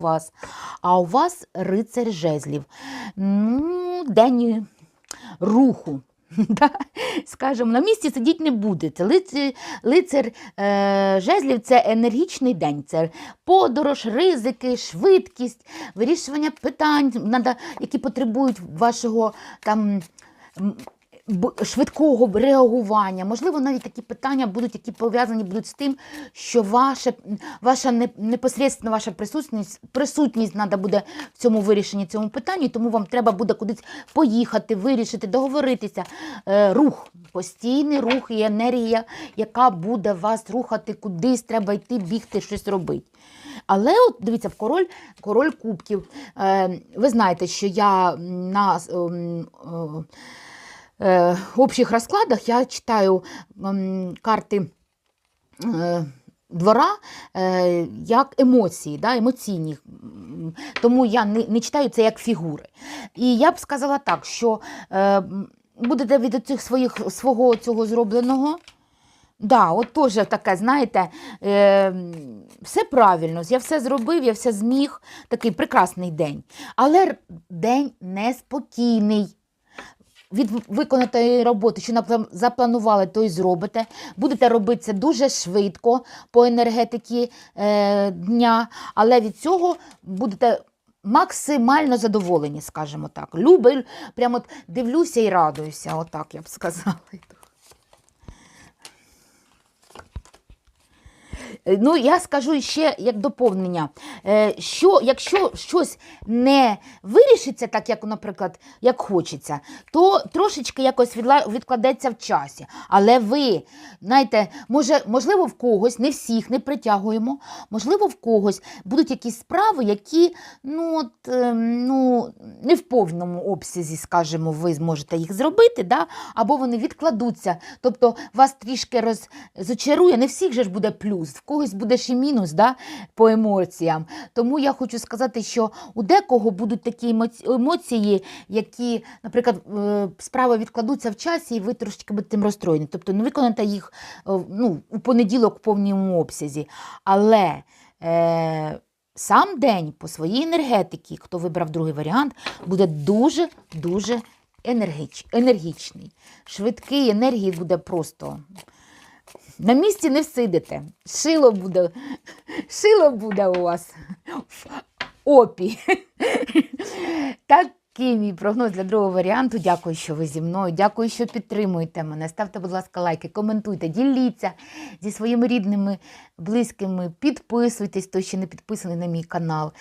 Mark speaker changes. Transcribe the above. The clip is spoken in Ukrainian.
Speaker 1: вас, а у вас рицар жезлів. Ну, день руху. Да? Скажемо, на місці сидіти не будете. Лицар, лицар е, жезлів це енергічний день. Це подорож, ризики, швидкість, вирішування питань, які потребують вашого там. Швидкого реагування, можливо, навіть такі питання будуть, які пов'язані будуть з тим, що ваше, ваша не- непосередньо ваша присутність, присутність треба буде в цьому вирішенні цьому питанні, тому вам треба буде кудись поїхати, вирішити, договоритися. Е, рух, постійний рух і енергія, яка буде вас рухати кудись, треба йти, бігти, щось робити. Але от дивіться, король, король кубків. Е, ви знаєте, що я на ем, е, е, общих розкладах я читаю карти е, двора е, як емоції, да, емоційні. Тому я не, не читаю це як фігури. І я б сказала так, що будете від цих своїх свого цього зробленого. Да, от теж таке, знаєте, е, все правильно, я все зробив, я все зміг. Такий прекрасний день. Але день неспокійний. Від виконаної роботи, що запланували, то й зробите. Будете робити це дуже швидко по енергетиці е, дня, але від цього будете максимально задоволені, скажімо так. Люблю, прямо дивлюся і радуюся, отак я б сказала. Ну, я скажу ще як доповнення, е, що якщо щось не вирішиться так, як, наприклад, як хочеться, то трошечки якось відкладеться в часі. Але ви, знаєте, може, можливо, в когось, не всіх не притягуємо, можливо, в когось будуть якісь справи, які ну, от, е, ну, не в повному обсязі, скажімо, ви зможете їх зробити, да? або вони відкладуться. Тобто вас трішки розчарує, не всіх же ж буде плюс, в когось буде ще мінус да, по емоціям. Тому я хочу сказати, що у декого будуть такі емоції, які, наприклад, е, справи відкладуться в часі, і ви трошечки будете розстроєні. Тобто не виконаєте їх е, ну, у понеділок в повному обсязі. Але е, сам день по своїй енергетиці, хто вибрав другий варіант, буде дуже-дуже енергіч, енергічний. Швидкий енергії буде просто. На місці не всидите. Шило буде, шило буде у вас в опі. Такий мій прогноз для другого варіанту. Дякую, що ви зі мною. Дякую, що підтримуєте мене. Ставте, будь ласка, лайки, коментуйте, діліться зі своїми рідними, близькими. Підписуйтесь, хто ще не підписаний на мій канал.